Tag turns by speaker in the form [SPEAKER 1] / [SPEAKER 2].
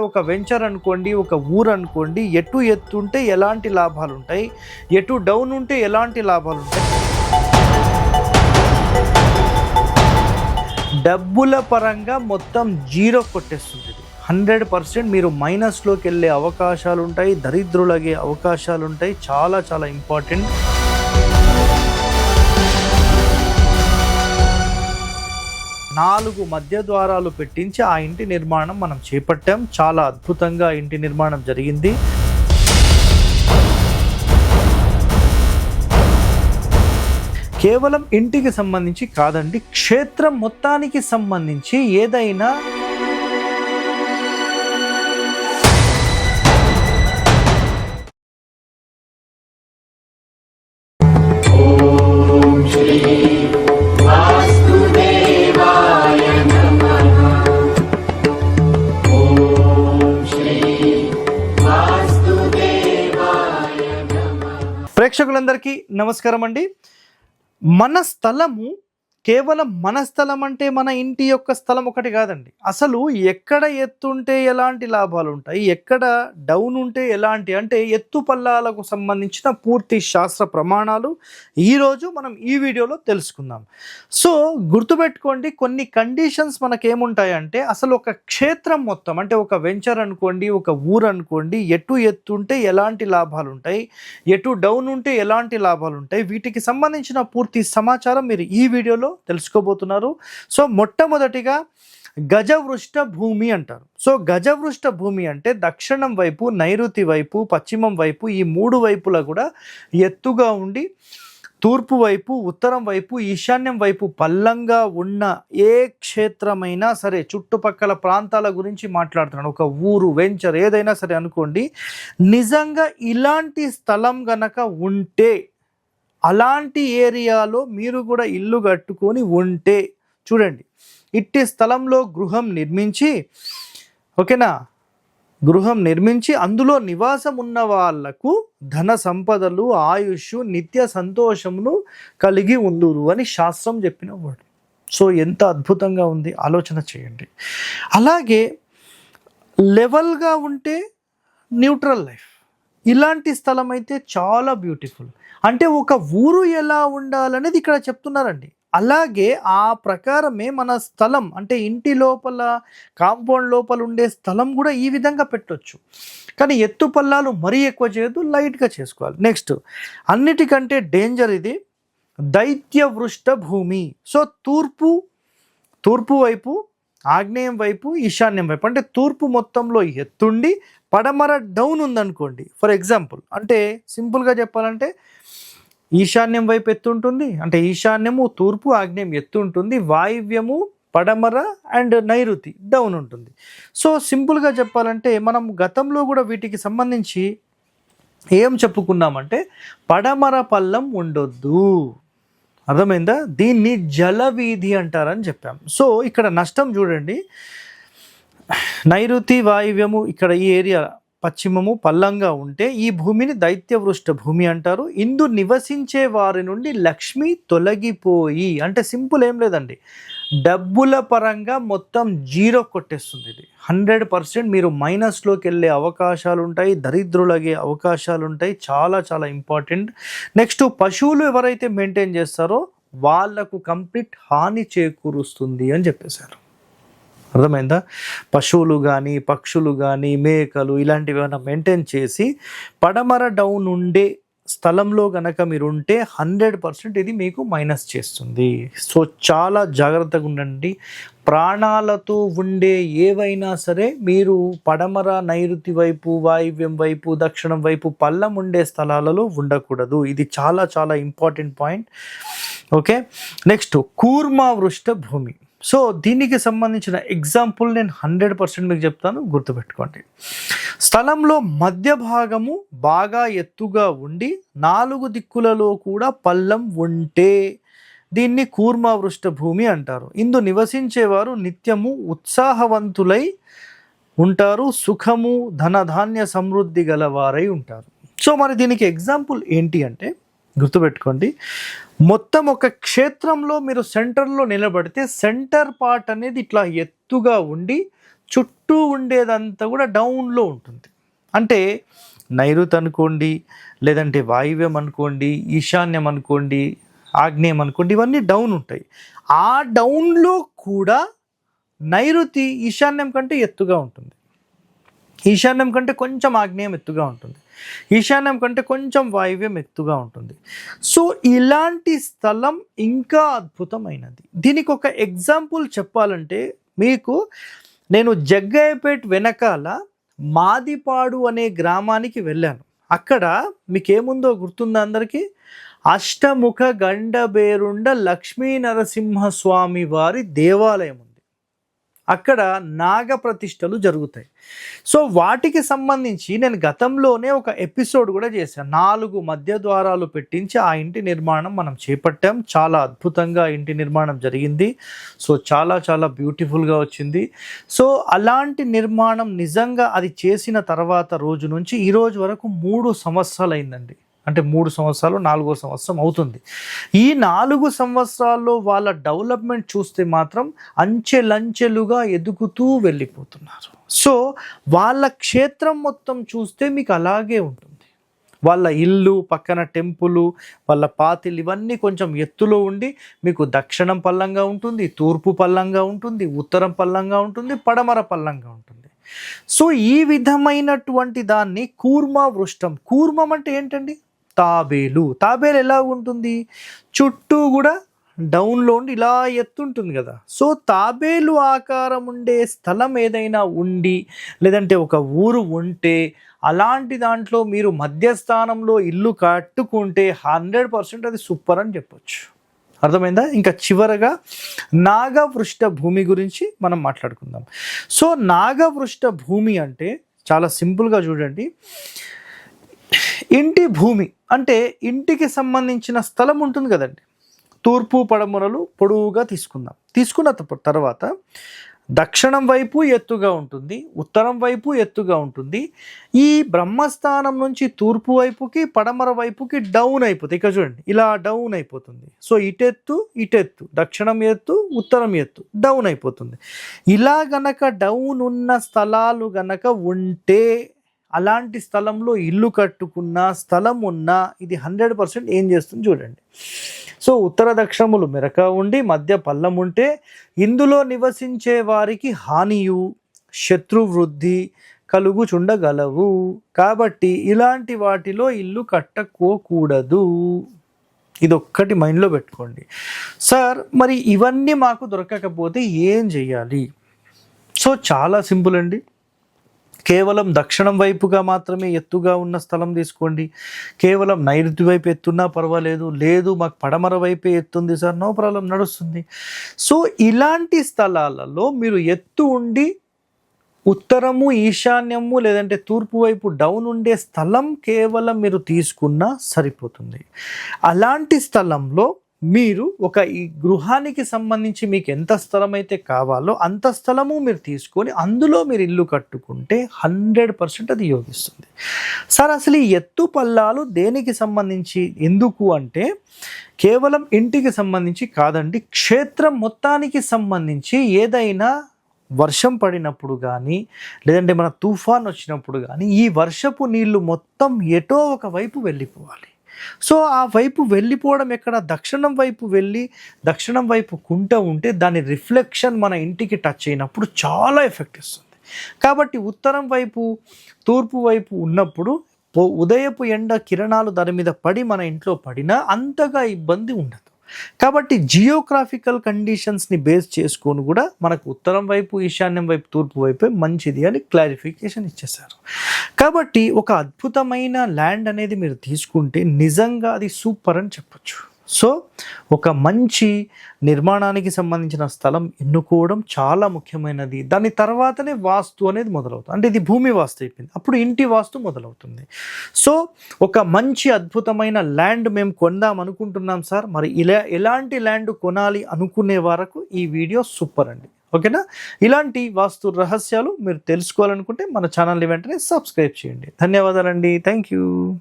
[SPEAKER 1] ఒక వెంచర్ అనుకోండి ఒక ఊరు అనుకోండి ఎటు ఎత్తు ఉంటే ఎలాంటి లాభాలు ఉంటాయి ఎటు డౌన్ ఉంటే ఎలాంటి లాభాలు ఉంటాయి డబ్బుల పరంగా మొత్తం జీరో కొట్టేస్తుంది. హండ్రెడ్ పర్సెంట్ మీరు మైనస్లోకి వెళ్ళే అవకాశాలు ఉంటాయి దరిద్రులగే అవకాశాలు ఉంటాయి చాలా చాలా ఇంపార్టెంట్. నాలుగు మధ్య ద్వారాలు పెట్టించి ఆ ఇంటి నిర్మాణం మనం చేపట్టాం. చాలా అద్భుతంగా ఇంటి నిర్మాణం జరిగింది. కేవలం ఇంటికి సంబంధించి కాదండి క్షేత్రం మొత్తానికి సంబంధించి ఏదైనా ప్రేక్షకులందరికీ నమస్కారం అండి మన స్థలము కేవలం మన స్థలం అంటే మన ఇంటి యొక్క స్థలం ఒకటి కాదండి. అసలు ఎక్కడ ఎత్తుంటే ఎలాంటి లాభాలు ఉంటాయి ఎక్కడ డౌన్ ఉంటే ఎలాంటి? అంటే ఎత్తు పల్లాలకు సంబంధించిన పూర్తి శాస్త్ర ప్రమాణాలు ఈరోజు మనం ఈ వీడియోలో తెలుసుకుందాం. సో గుర్తుపెట్టుకోండి కొన్ని కండిషన్స్ మనకేముంటాయంటే అసలు ఒక క్షేత్రం మొత్తం అంటే ఒక వెంచర్ అనుకోండి ఒక ఊరు అనుకోండి ఎటు ఎత్తుంటే ఎలాంటి లాభాలు ఉంటాయి ఎటు డౌన్ ఉంటే ఎలాంటి లాభాలు ఉంటాయి వీటికి సంబంధించిన పూర్తి సమాచారం మీరు ఈ వీడియోలో తెలుసుకోబోతున్నారు. సో మొట్టమొదటిగా గజవృష్ట భూమి అంటారు. సో గజవృష్ట భూమి అంటే దక్షిణం వైపు నైరుతి వైపు పశ్చిమం వైపు ఈ మూడు వైపులా కూడా ఎత్తుగా ఉండి తూర్పు వైపు ఉత్తరం వైపు ఈశాన్యం వైపు పల్లంగా ఉన్న ఏ క్షేత్రమైనా సరే చుట్టుపక్కల ప్రాంతాల గురించి మాట్లాడుతున్నాను ఒక ఊరు వెంచర్ ఏదైనా సరే అనుకోండి నిజంగా ఇలాంటి స్థలం గనక ఉంటే అలాంటి ఏరియాలో మీరు కూడా ఇల్లు కట్టుకొని ఉంటే చూడండి ఇట్టి స్థలంలో గృహం నిర్మించి ఓకేనా? గృహం నిర్మించి అందులో నివాసం ఉన్న వాళ్ళకు ధన సంపదలు ఆయుష్ నిత్య సంతోషమును కలిగి ఉందురు అని శాస్త్రం చెప్పిన వర్డ్. సో ఎంత అద్భుతంగా ఉంది ఆలోచన చేయండి. అలాగే లెవెల్గా ఉంటే న్యూట్రల్ లైఫ్ ఇలాంటి స్థలం అయితే చాలా బ్యూటిఫుల్. అంటే ఒక ఊరు ఎలా ఉండాలనేది ఇక్కడ చెప్తున్నారండి. అలాగే ఆ ప్రకారమే మన స్థలం అంటే ఇంటి లోపల కాంపౌండ్ లోపల ఉండే స్థలం కూడా ఈ విధంగా పెట్టొచ్చు. కానీ ఎత్తు పల్లాలు మరీ ఎక్కువ చేయొద్దు లైట్గా చేసుకోవాలి. నెక్స్ట్ అన్నిటికంటే డేంజర్ ఇది దైత్య వృష్ట భూమి. సో తూర్పు తూర్పు వైపు ఆగ్నేయం వైపు ఈశాన్యం వైపు. అంటే తూర్పు మొత్తంలో ఎత్తుండి పడమర డౌన్ ఉందనుకోండి. ఫర్ ఎగ్జాంపుల్ అంటే సింపుల్గా చెప్పాలంటే ఈశాన్యం వైపు ఎత్తు ఉంటుంది. అంటే ఈశాన్యము తూర్పు ఆగ్నేయం ఎత్తు ఉంటుంది. వాయువ్యము పడమర అండ్ నైరుతి డౌన్ ఉంటుంది. సో సింపుల్గా చెప్పాలంటే మనం గతంలో కూడా వీటికి సంబంధించి ఏం చెప్పుకున్నామంటే పడమర పల్లం ఉండొద్దు. అర్థమైందా? దీన్ని జలవీధి అంటారని చెప్పాం. సో ఇక్కడ నష్టం చూడండి. నైరుతి వాయువ్యము ఇక్కడ ఈ ఏరియా పశ్చిమము పల్లంగా ఉంటే ఈ భూమిని దైత్యవృష్ట భూమి అంటారు. ఇందు నివసించే వారి నుండి లక్ష్మి తొలగిపోయి అంటే సింపుల్ ఏం లేదండి. డబ్బుల పరంగా మొత్తం జీరో కొట్టేస్తుంది ఇది. హండ్రెడ్ పర్సెంట్ మీరు మైనస్లోకి వెళ్ళే అవకాశాలు ఉంటాయి దరిద్రులగే అవకాశాలు ఉంటాయి చాలా చాలా ఇంపార్టెంట్. నెక్స్ట్ పశువులు ఎవరైతే మెయింటైన్ చేస్తారో వాళ్ళకు కంప్లీట్ హాని చేకూరుస్తుంది అని చెప్పేశారు. అర్థమైందా? పశువులు కానీ పక్షులు కానీ మేకలు ఇలాంటివి ఏమైనా మెయింటైన్ చేసి పడమర డౌన్ ఉండే స్థలంలో కనుక మీరు ఉంటే హండ్రెడ్ పర్సెంట్ ఇది మీకు మైనస్ చేస్తుంది. సో చాలా జాగ్రత్తగా ఉండండి. ప్రాణాలతో ఉండే ఏవైనా సరే మీరు పడమర నైరుతి వైపు వాయువ్యం వైపు దక్షిణం వైపు పల్లం ఉండే స్థలాలలో ఉండకూడదు. ఇది చాలా చాలా ఇంపార్టెంట్ పాయింట్ ఓకే నెక్స్ట్ కూర్మా వృష్ట భూమి. సో దీనికి సంబంధించిన ఎగ్జాంపుల్ నేను హండ్రెడ్ పర్సెంట్ మీకు చెప్తాను గుర్తుపెట్టుకోండి. స్థలంలో మధ్య భాగము బాగా ఎత్తుగా ఉండి నాలుగు దిక్కులలో కూడా పల్లం ఉంటే దీన్ని కూర్మావృష్ట భూమి అంటారు. ఇందు నివసించేవారు నిత్యము ఉత్సాహవంతులై ఉంటారు సుఖము ధనధాన్య సమృద్ధి గలవారై ఉంటారు. సో మరి దీనికి ఎగ్జాంపుల్ ఏంటి అంటే గుర్తుపెట్టుకోండి. మొత్తం ఒక క్షేత్రంలో మీరు సెంటర్లో నిలబడితే సెంటర్ పార్ట్ అనేది ఇట్లా ఎత్తుగా ఉండి చుట్టూ ఉండేదంతా కూడా డౌన్లో ఉంటుంది. అంటే నైరుతి అనుకోండి లేదంటే వాయువ్యం అనుకోండి ఈశాన్యం అనుకోండి ఆగ్నేయం అనుకోండి ఇవన్నీ డౌన్ ఉంటాయి. ఆ డౌన్లో కూడా నైరుతి ఈశాన్యం కంటే ఎత్తుగా ఉంటుంది. ఈశాన్యం కంటే కొంచెం ఆగ్నేయం ఎత్తుగా ఉంటుంది. ఈశాన్యం కంటే కొంచెం వాయువ్యం ఎత్తుగా ఉంటుంది. సో ఇలాంటి స్థలం ఇంకా అద్భుతమైనది. దీనికి ఒక ఎగ్జాంపుల్ చెప్పాలంటే మీకు నేను జగ్గయ్యపేట వెనకాల మాదిపాడు అనే గ్రామానికి వెళ్ళాను. అక్కడ మీకేముందో గుర్తుందా అందరికీ? అష్టముఖ గండబేరుండ లక్ష్మీ నరసింహస్వామి వారి దేవాలయం ఉంది. అక్కడ నాగ ప్రతిష్టలు జరుగుతాయి. సో వాటికి సంబంధించి నేను గతంలోనే ఒక ఎపిసోడ్ కూడా చేశాను. నాలుగు మధ్య ద్వారాలు పెట్టించి ఆ ఇంటి నిర్మాణం మనం చేపట్టాం. చాలా అద్భుతంగా ఇంటి నిర్మాణం జరిగింది. సో చాలా చాలా బ్యూటిఫుల్గా వచ్చింది. సో అలాంటి నిర్మాణం నిజంగా అది చేసిన తర్వాత రోజు నుంచి ఈరోజు వరకు మూడు సంవత్సరాలు అయిందండి అంటే మూడు సంవత్సరాలు నాలుగో సంవత్సరం అవుతుంది. ఈ నాలుగు సంవత్సరాల్లో వాళ్ళ డెవలప్మెంట్ చూస్తే మాత్రం అంచెలంచెలుగా ఎదుగుతూ వెళ్ళిపోతున్నారు. సో వాళ్ళ క్షేత్రం మొత్తం చూస్తే మీకు అలాగే ఉంటుంది. వాళ్ళ ఇల్లు పక్కన టెంపులు వాళ్ళ పాతిలు ఇవన్నీ కొంచెం ఎత్తులో ఉండి మీకు దక్షిణం పల్లంగా ఉంటుంది తూర్పు పల్లంగా ఉంటుంది ఉత్తరం పల్లంగా ఉంటుంది పడమర పల్లంగా ఉంటుంది. సో ఈ విధమైనటువంటి దాన్ని కూర్మ వృష్టం కూర్మం అంటే ఏంటండి? తాబేలు. తాబేలు ఎలా ఉంటుంది? చుట్టూ కూడా డౌన్లో ఉండి ఇలా ఎత్తుంటుంది కదా. సో తాబేలు ఆకారం ఉండే స్థలం ఏదైనా ఉండి లేదంటే ఒక ఊరు ఉంటే అలాంటి దాంట్లో మీరు మధ్యస్థానంలో ఇల్లు కట్టుకుంటే హండ్రెడ్ పర్సెంట్ అది సూపర్ అని చెప్పొచ్చు. అర్థమైందా? ఇంకా చివరగా నాగవృష్ట భూమి గురించి మనం మాట్లాడుకుందాం. సో నాగవృష్ట భూమి అంటే చాలా సింపుల్గా చూడండి. ఇంటి భూమి అంటే ఇంటికి సంబంధించిన స్థలం ఉంటుంది కదండి. తూర్పు పడమరలు పొడవుగా తీసుకుందాం. తీసుకున్న తప్ప- తర్వాత దక్షిణం వైపు ఎత్తుగా ఉంటుంది ఉత్తరం వైపు ఎత్తుగా ఉంటుంది. ఈ బ్రహ్మస్థానం నుంచి తూర్పు వైపుకి పడమర వైపుకి డౌన్ అయిపోతుంది. ఇక్కడ చూడండి ఇలా డౌన్ అయిపోతుంది. సో ఇటెత్తు ఇటెత్తు. దక్షిణం ఎత్తు ఉత్తరం ఎత్తు. డౌన్ అయిపోతుంది. ఇలా గనక డౌన్ ఉన్న స్థలాలు గనక ఉంటే అలాంటి స్థలంలో ఇల్లు కట్టుకున్న స్థలం ఉన్నా ఇది హండ్రెడ్ పర్సెంట్ ఏం చేస్తుంది చూడండి. సో ఉత్తర దక్షిణములు మెరక ఉండి మధ్య పల్లం ఉంటే ఇందులో నివసించే వారికి హానియు శత్రువృద్ధి కలుగుచుండగలవు. కాబట్టి ఇలాంటి వాటిలో ఇల్లు కట్టకోకూడదు. ఇది ఒక్కటి మైండ్లో పెట్టుకోండి. సార్ మరి ఇవన్నీ మాకు దొరకకపోతే ఏం చేయాలి? సో చాలా సింపుల్ అండి. కేవలం దక్షిణం వైపుగా మాత్రమే ఎత్తుగా ఉన్న స్థలం తీసుకోండి. కేవలం నైరుతి వైపు ఎత్తున్నా పర్వాలేదు. లేదు మాకు పడమర వైపే ఎత్తుంది సార్. నో ప్రాబ్లం నడుస్తుంది. సో ఇలాంటి స్థలాలలో మీరు ఎత్తు ఉండి ఉత్తరము ఈశాన్యము లేదంటే తూర్పు వైపు డౌన్ ఉండే స్థలం కేవలం మీరు తీసుకున్నా సరిపోతుంది. అలాంటి స్థలంలో మీరు ఒక ఈ గృహానికి సంబంధించి మీకు ఎంత స్థలం అయితే కావాలో అంత స్థలము మీరు తీసుకొని అందులో మీరు ఇల్లు కట్టుకుంటే హండ్రెడ్ పర్సెంట్ అది యోగిస్తుంది. సార్ అసలు ఈ ఎత్తు పల్లాలు దేనికి సంబంధించి? ఎందుకు అంటే కేవలం ఇంటికి సంబంధించి కాదండి క్షేత్రం మొత్తానికి సంబంధించి ఏదైనా వర్షం పడినప్పుడు కానీ లేదంటే మన తుఫాన్ వచ్చినప్పుడు కానీ ఈ వర్షపు నీళ్ళు మొత్తం ఎటో ఒక వైపు వెళ్ళిపోవాలి. సో ఆ వైపు వెళ్ళిపోవడం ఎక్కడ? దక్షిణం వైపు వెళ్ళి దక్షిణం వైపు కుంట ఉంటే దాని రిఫ్లెక్షన్ మన ఇంటికి టచ్ అయినప్పుడు చాలా ఎఫెక్ట్ ఇస్తుంది. కాబట్టి ఉత్తరం వైపు తూర్పు వైపు ఉన్నప్పుడు ఉదయపు ఎండ కిరణాలు దాని మీద పడి మన ఇంట్లో పడినా అంతగా ఇబ్బంది ఉండదు. కాబట్టి జియోగ్రాఫికల్ కండిషన్స్ని బేస్ చేసుకొని కూడా మనకు ఉత్తరం వైపు ఈశాన్యం వైపు తూర్పు వైపే మంచిది అని క్లారిఫికేషన్ ఇచ్చేశారు. కాబట్టి ఒక అద్భుతమైన ల్యాండ్ అనేది మీరు తీసుకుంటే నిజంగా అది సూపర్ అని చెప్పొచ్చు. సో ఒక మంచి నిర్మాణానికి సంబంధించిన స్థలం ఎన్నుకోవడం చాలా ముఖ్యమైనది. దాని తర్వాతనే వాస్తు అనేది మొదలవుతుంది. అంటే ఇది భూమి వాస్తు అయిపోయింది. అప్పుడు ఇంటి వాస్తు మొదలవుతుంది. సో ఒక మంచి అద్భుతమైన ల్యాండ్ మేము కొందాం అనుకుంటున్నాం సార్. మరి ఇలా ఎలాంటి ల్యాండ్ కొనాలి అనుకునే వరకు ఈ వీడియో సూపర్ అండి. ఓకేనా? ఇలాంటి వాస్తు రహస్యాలు మీరు తెలుసుకోవాలనుకుంటే మన ఛానల్ని వెంటనే సబ్స్క్రైబ్ చేయండి. ధన్యవాదాలండి. Thank you.